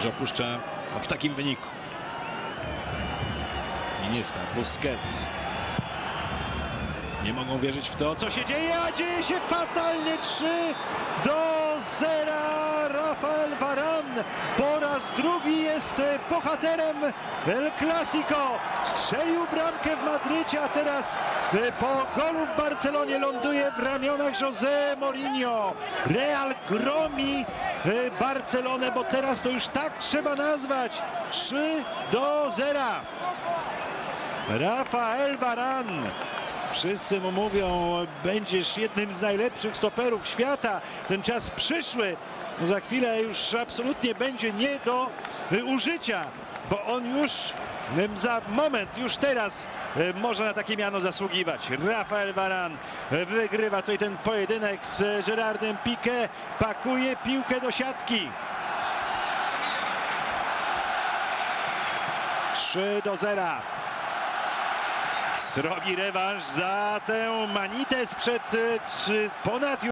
że opuszcza w takim wyniku. Iniesta, Busquets. Nie mogą wierzyć w to, co się dzieje, a dzieje się fatalnie 3 do 0. Rafael Varane po raz drugi jest bohaterem El Clasico. Strzelił bramkę w Madrycie, a teraz po golu w Barcelonie ląduje w ramionach José Mourinho. Real gromi Barcelonę, bo teraz to już tak trzeba nazwać. 3 do 0. Rafael Varane. Wszyscy mu mówią, będziesz jednym z najlepszych stoperów świata. Ten czas przyszły. No za chwilę już absolutnie będzie nie do y, użycia, bo on już za moment, już teraz y, może na takie miano zasługiwać. Rafael Varane y, wygrywa tutaj ten pojedynek z Gerardem Piqué. Pakuje piłkę do siatki. 3 do 0. Srogi rewanż za tę manitę sprzed y, ponad